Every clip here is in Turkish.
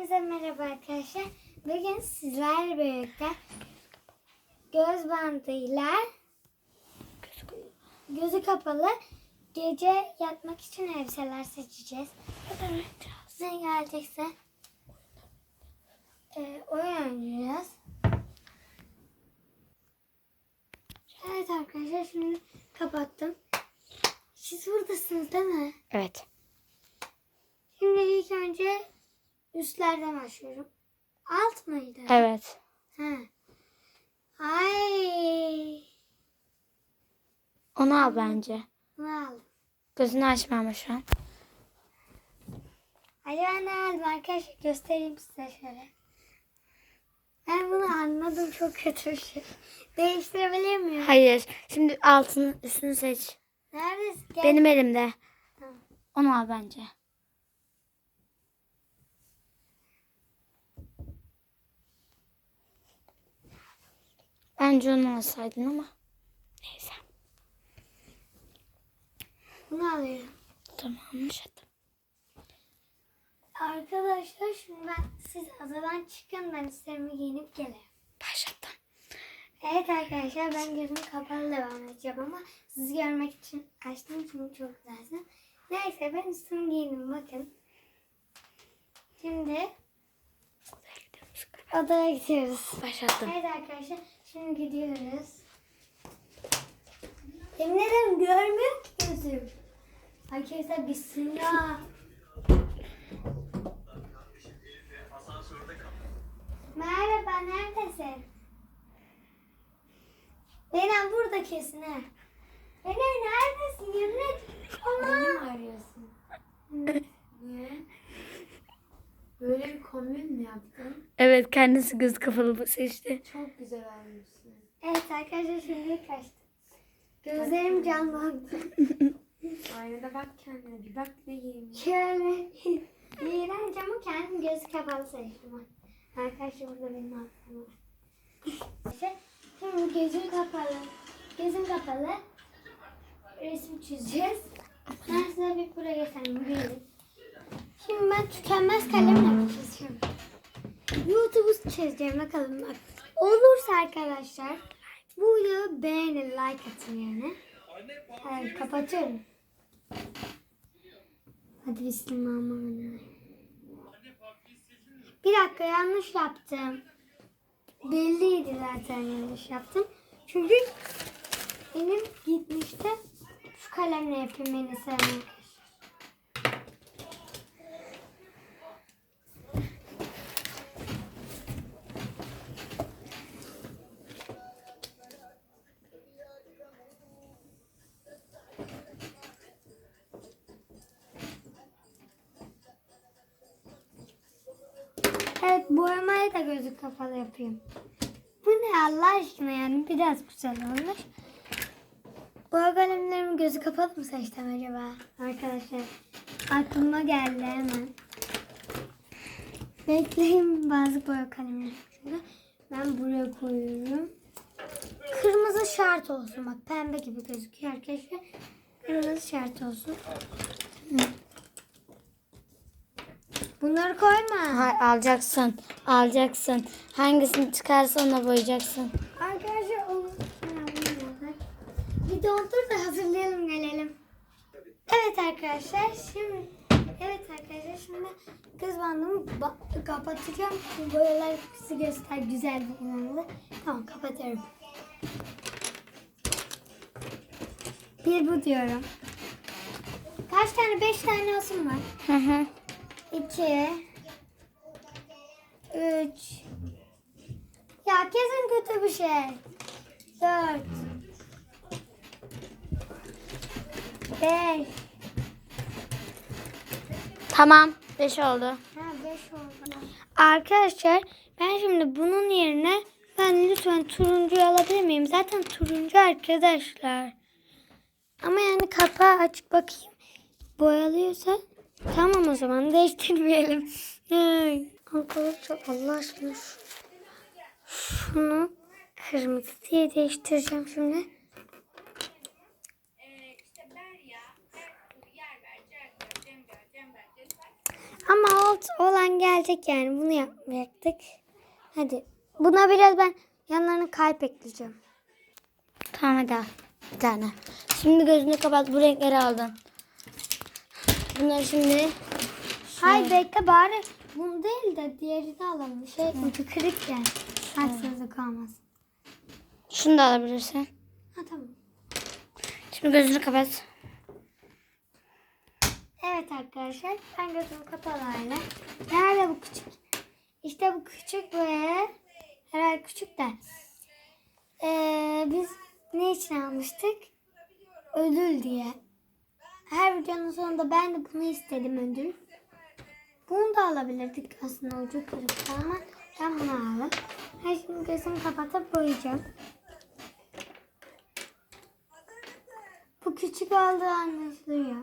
Hepinize merhaba arkadaşlar. Bugün sizlerle birlikte göz bandıyla gözü kapalı gece yatmak için elbiseler seçeceğiz. Ne gelecekse e, oynayacağız. Evet arkadaşlar şimdi kapattım. Siz buradasınız değil mi? Evet. Üstlerden başlıyorum. Alt mıydı? Evet. Ha. Ay. Onu al bence. Bunu aldım. Gözünü açma ama şu an. Hadi ben de aldım arkadaşlar göstereyim size şöyle. Ben bunu anladım çok kötü bir şey. Değiştirebilir miyim? Hayır. Şimdi altını üstünü seç. Neredesin? Gel. Benim elimde. Tamam. Onu al bence. Bence onu alsaydın ama. Neyse. Bunu alıyorum. Tamam. Hadi. Arkadaşlar şimdi ben siz odadan çıkın ben üstlerimi giyinip gelirim. Başlattım. Evet arkadaşlar ben gözümü kapalı devam edeceğim ama sizi görmek için açtım çünkü çok güzelsin. Neyse ben üstümü giyindim bakın. Şimdi odaya gidiyoruz. Başlattım. Evet arkadaşlar şimdi gidiyoruz. Yemin ederim görmüyor ki gözüm. Arkadaşlar bismillah. Merhaba neredesin? Benim burada kesin ha. Benim neredesin? Yemin et. Ama. arıyorsun? Niye? Böyle bir kombin mi yaptın? Evet kendisi göz kapalı seçti. Çok güzel olmuşsun. Evet arkadaşlar şimdi kaçtı. Gözlerim canlandı. Aynada bak kendine. Bir bak ne giymiş. Şöyle iğrenç ama kendim gözü kapalı seçtim. Arkadaşlar burada benim aklım var. Şimdi gözüm kapalı. Gözüm kapalı. Resim çizeceğiz. Ben size bir buraya getireyim. Gelin. Şimdi ben tükenmez kalemle çiziyorum. YouTube'u çizeceğim bakalım bak. Olursa arkadaşlar bu videoyu beğenin, like atın yani. Evet, kapatıyorum. Hadi bismillahirrahmanirrahim. Bir dakika yanlış yaptım. Belliydi zaten yanlış yaptım. Çünkü benim gitmişti. Şu kalemle yapayım beni sevmeyen boyamayı da gözü kapalı yapayım. Bu ne Allah aşkına yani biraz güzel olmuş. Boya kalemlerimi gözü kapalı mı seçtim acaba arkadaşlar? Aklıma geldi hemen. Bekleyin bazı boya kalemleri. Ben buraya koyuyorum. Kırmızı şart olsun bak pembe gibi gözüküyor arkadaşlar. Kırmızı şart olsun. Bunları koyma. Hayır alacaksın. Alacaksın. Hangisini çıkarsa ona boyayacaksın. Arkadaşlar onu bir dondur da hazırlayalım gelelim. Evet arkadaşlar şimdi evet arkadaşlar şimdi göz bandımı ba- kapatacağım. Bu boyalar sizi göster güzel bir inandı. Tamam kapatıyorum. Bir bu diyorum. Kaç tane? Beş tane olsun var. Hı hı. 2 3 Ya kesin kötü bir şey. 4 5 Tamam. Beş oldu. Ha 5 oldu. Arkadaşlar ben şimdi bunun yerine ben lütfen turuncu alabilir miyim? Zaten turuncu arkadaşlar. Ama yani kapağı açık bakayım. Boyalıyorsa tamam o zaman değiştirmeyelim. Arkadaşlar Allah aşkına şu- şunu kırmızı diye değiştireceğim şimdi. Ama alt olan gelecek yani bunu yapmayacaktık. Hadi. Buna biraz ben yanlarına kalp ekleyeceğim. Tamam hadi al. Bir tane. Şimdi gözünü kapat. Bu renkleri aldın. Bunları şimdi Hayır bekle bari bunu değil de diğeri de alalım. Şey ucu kırık yani. Haksızlık olmaz. şunu da alabilirsin. Ha tamam. Şimdi gözünü kapat. Evet arkadaşlar ben gözümü kapalı hala. Nerede bu küçük? İşte bu küçük böyle. Herhalde küçük de. Ee, biz ne için almıştık? Ödül diye. Her videonun sonunda ben de bunu istedim ödül. Bunu da alabilirdik aslında ucu kırıktı ama ben bunu aldım. Ha şimdi gözümü kapatıp boyayacağım. Bu küçük olduğu anlaşılıyor.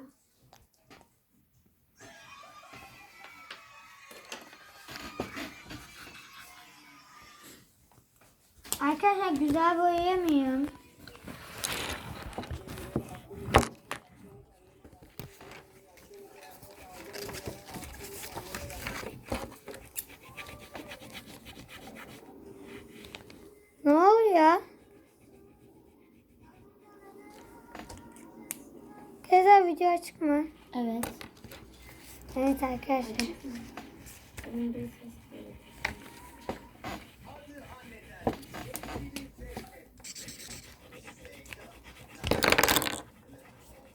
Arkadaşlar güzel boyayamıyorum. Ne oluyor? Güzel video açık mı? Evet. Evet arkadaşlar.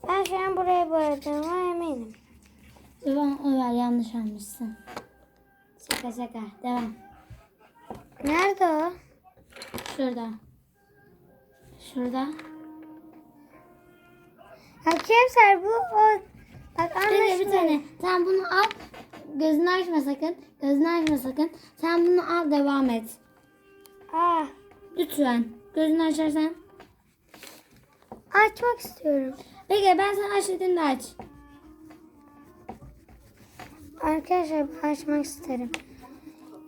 Ben şu an buraya boyadığıma eminim. Devam Ömer yanlış almışsın. Şaka şaka. Devam. Nerede o? Şurada. Şurada. Kevser bu o. Bak de bir anlaşılıyor. tane. Sen bunu al. Gözünü açma sakın. Gözünü açma sakın. Sen bunu al devam et. Ah, Lütfen. Gözünü açarsan. açmak istiyorum. Peki ben sana aç dediğimde aç. Arkadaşlar açmak isterim.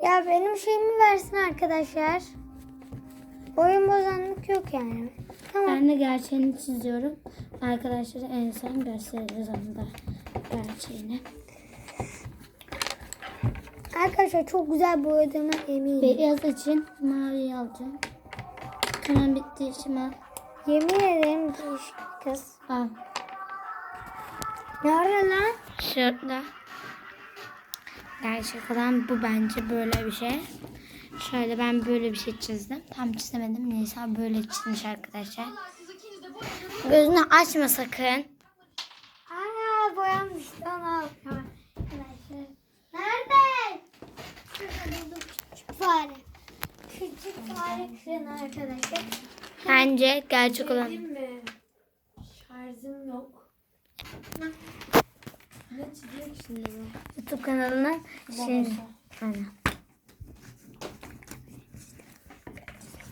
Ya benim şeyimi versin arkadaşlar. Oyun bozanlık yok yani. Tamam. Ben de gerçeğini çiziyorum. Arkadaşlara en son gösteririz onu da. Gerçeğini. Arkadaşlar çok güzel boyadığıma eminim. Beyaz için mavi alacağım. Tamam bitti işim al. Yemin ederim değişik kız. Al. Nerede lan? Şurada. Gerçek olan bu bence böyle bir şey. Şöyle ben böyle bir şey çizdim. Tam çizemedim. Nisa böyle çizmiş arkadaşlar. Gözünü açma sakın. Aa al. Arkadaşlar. Nerede? Küçük fare. Küçük fare kırın arkadaşlar. Bence gerçek olan. Dedim mi? Şarjım yok. Ne ki şimdi bu? YouTube kanalına şey. Aynen.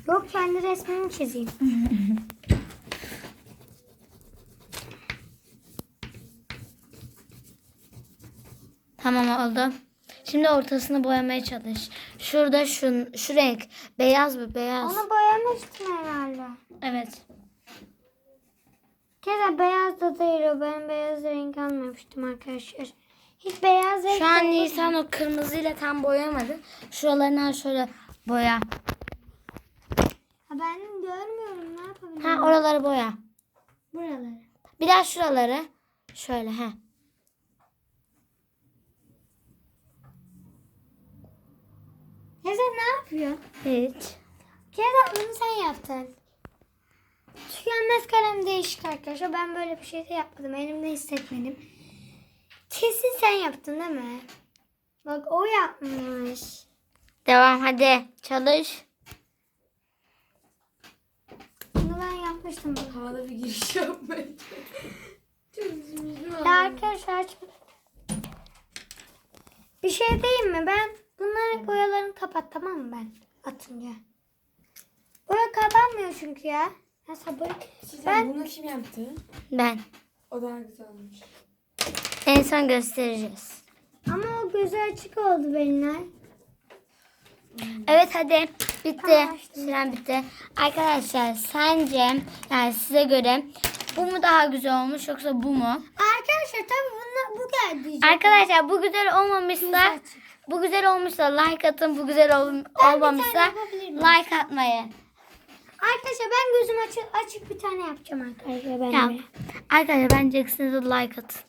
Yok kendi resmimi çizeyim. Tamam oldu. Şimdi ortasını boyamaya çalış. Şurada şu, şu renk. Beyaz bu beyaz. Onu boyamıştım herhalde. Evet. Keza beyaz da değil o. Ben beyaz renk almamıştım arkadaşlar. Hiç beyaz renk Şu an. Nisan o kırmızıyla tam boyamadı. Şuralarını şöyle boya. Ha, ben görmüyorum ne yapabilirim? Ha oraları boya. Buraları. Biraz şuraları. Şöyle ha. Keza ne yapıyor? Hiç. Keza bunu sen yaptın. Tükenmez kalem değişik arkadaşlar. Ben böyle bir şey de yapmadım. Elimde hissetmedim. Kesin sen yaptın değil mi? Bak o yapmış. Devam hadi. Çalış. Bunu ben yapmıştım. Havada bir giriş yapmaya Çok Ya arkadaşlar bir şey diyeyim mi? Ben bunların boyalarını kapat tamam mı ben atınca? Boya kapanmıyor çünkü ya. Nasıl boya? Ben... Bunu kim yaptı? Ben. O daha güzel olmuş. En son göstereceğiz. Ama o gözü açık oldu Belinay. Evet hadi. Bitti. Süren bitti. Arkadaşlar sence yani size göre Bu mu daha güzel olmuş yoksa bu mu? Arkadaşlar tabii bunlar bu geldi. diyeceğim. Arkadaşlar bu güzel olmamışsa bu güzel olmuşsa like atın. Bu güzel ol- Ben bir olmamışsa like atmayın. Arkadaşlar ben gözüm açık, açık bir tane yapacağım arkadaşlar. Ben de. arkadaşlar bence ikisine de like atın.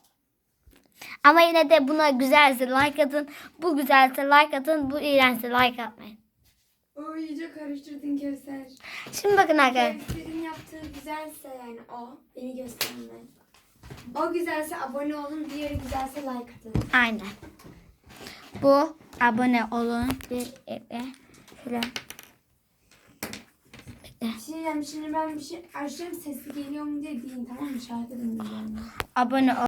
Ama yine de buna güzelse like atın. Bu güzelse like atın. Bu iğrençse like atmayın. O iyice karıştırdın Kevser. Şimdi bakın arkadaşlar. Kevser'in yaptığı güzelse yani o. Beni gösterme. O güzelse abone olun. Diğeri güzelse like atın. Aynen. Bu abone olun. Bir, e, şöyle. Şimdi, şimdi ben bir şey açacağım sesi geliyor mu diye deyin tamam mı? Şarkı dinleyeceğim. Abone